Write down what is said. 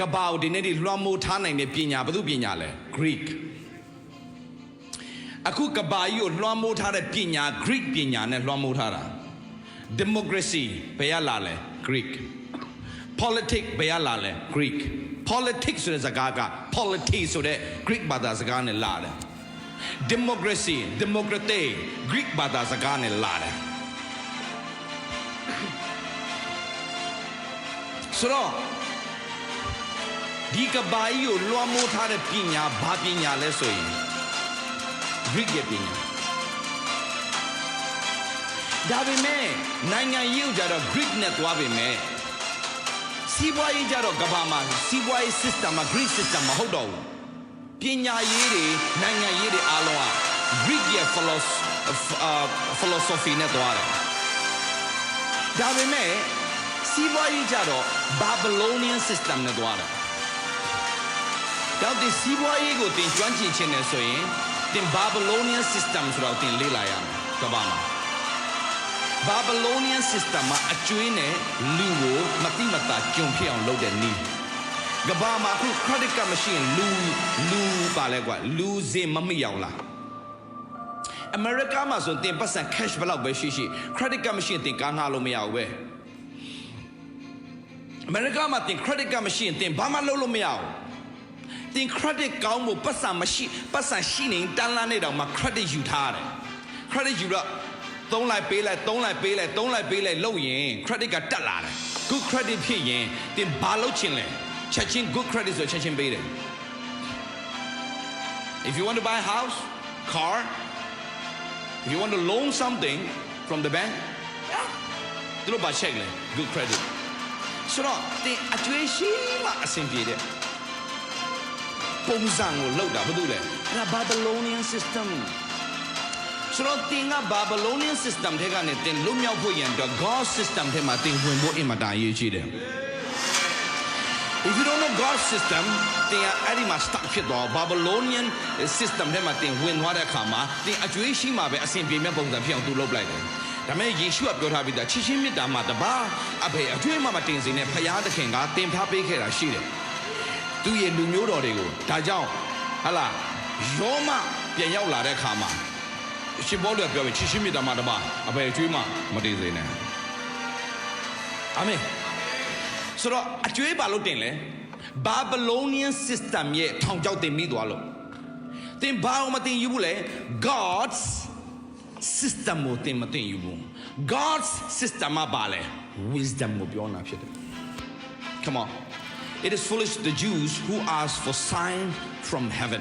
ကဘာကိုဒီနေ့ဒီလွှမ်းမိုးထားနိုင်တဲ့ပညာဘယ်သူပညာလဲ Greek အခုကဘာကြီးကိုလွှမ်းမိုးထားတဲ့ပညာ Greek ပညာနဲ့လွှမ်းမိုးထားတာ democracy ဘယ်ရလာလဲ Greek politics ဘယ်ရလာလဲ Greek politics ဆိုတဲ့စကားက politics ဆိုတဲ့ Greek ဘာသာစကားနဲ့လာတယ် democracy democratic Greek ဘာသာစကားနဲ့လာတယ်ဆိုတော့ ဒီကဘာကြီးကိုလွှမ်းမိုးထားတဲ့ပညာဘာပညာလဲဆိုရင် Greek ရဲ့ပညာဒါပေမဲ့နိုင်ငံရေးကိုကြတော့ Greek နဲ့သွားပေမဲ့စီးပွားရေးကြတော့ကဘာမှာစီးပွားရေး system မှာ Greek system မဟုတ်တော့ဘူးပညာရေးတွေနိုင်ငံရေးတွေအားလုံးက Greek ရဲ့ philosophy အာ philosophy နဲ့သွားတယ်ဒါပေမဲ့စီးပွားရေးကြတော့ Babylonian system နဲ့သွားတယ် တော့ဒီစီးပွားရေးကိုတင်ကျွမ်းကျင်ခြင်းနဲ့ဆိုရင်တင် Babylonian system ဆိုတော့တင်လေ့လာရမယ်ကဘာမှာ Babylonian system မှာအကျွေးနဲ့လူကိုမတိမတာကြုံဖြစ်အောင်လုပ်တဲ့နည်းကဘာမှာအခု credit card မရှိရင်လူလူပါလဲကွာလူစင်မမိအောင်လားအမေရိကမှာဆိုရင်တင်ပတ်စံ cash ဘယ်လောက်ပဲရှိရှိ credit card မရှိရင်တင်ကားငှားလို့မရဘူးပဲအမေရိကမှာတင် credit card မရှိရင်တင်ဘာမှလုပ်လို့မရဘူး တင် credit ကောင်းဖို့ပတ်စံမရှိပတ်စံရှိနေတန်းလန်းနေတော့မှ credit ယူထားရတယ် credit ယူတော့သုံးလိုက်ပေးလိုက်သုံးလိုက်ပေးလိုက်သုံးလိုက်ပေးလိုက်လုပ်ရင် credit ကတက်လာတယ် good credit ဖြစ်ရင်တင်ဘာလုပ်ချင်လဲချက်ချင်း good credit ဆိုချက်ချင်းပေးတယ် if you want to buy a house car if you want to loan something from the bank သူတို့ဘာ check လဲ good credit ဆိုတော့တင်အကျွေးရှိမှအဆင်ပြေတဲ့ ပုံစံကိုလောက်တာဘာလို့လဲအဲ့ဒါ Babylonian system ဆိုတော့တင်က Babylonian system ထဲကနေတင်လွတ်မြောက်ဖို့ရန်အတွက် God system ထဲမှာတင်ဝင်ဖို့အင်မတန်အရေးကြီးတယ် If you don't know God's system တင်ကအဲ့ဒီမှာ stuck ဖြစ်သွား Babylonian system ထဲမှာတင်ဝင်သွားတဲ့အခါမှာတင်အကျွေးရှိမှပဲအဆင်ပြေမဲ့ပုံစံဖြစ်အောင်သူလုပ်လိုက်တယ်ဒါမဲ့ယေရှုကပြောထားပြီးသားချစ်ချင်းမေတ္တာမှာတပါအဖေအကျွေးမှမတင်စင်နဲ့ဖယားသခင်ကတင်ထားပေးခဲ့တာရှိတယ် သူရဲ့လူမျိုးတော်တွေကိုဒါကြောင့်ဟလာယောမပြန်ရောက်လာတဲ့အခါမှာရှင်ဘောလူကပြောပြီချစ်ရှင်မြတ်တာမှာတပါအဖေအကျွေးမှမတင်စေနဲ့အာမင်ဆိုတော့အကျွေးပါလို့တင်လဲ Babylonian system ရဲ့ထောင်ချောက်တင်မိသွားလို့တင်ဘာအောင်မတင်ယူဘူးလေ God's system ကိုတင်မတင်ယူဘူး God's system မှာပါလေ wisdom ကိုပြောတာဖြစ်တယ် Come on It is foolish the Jews who ask for sign from heaven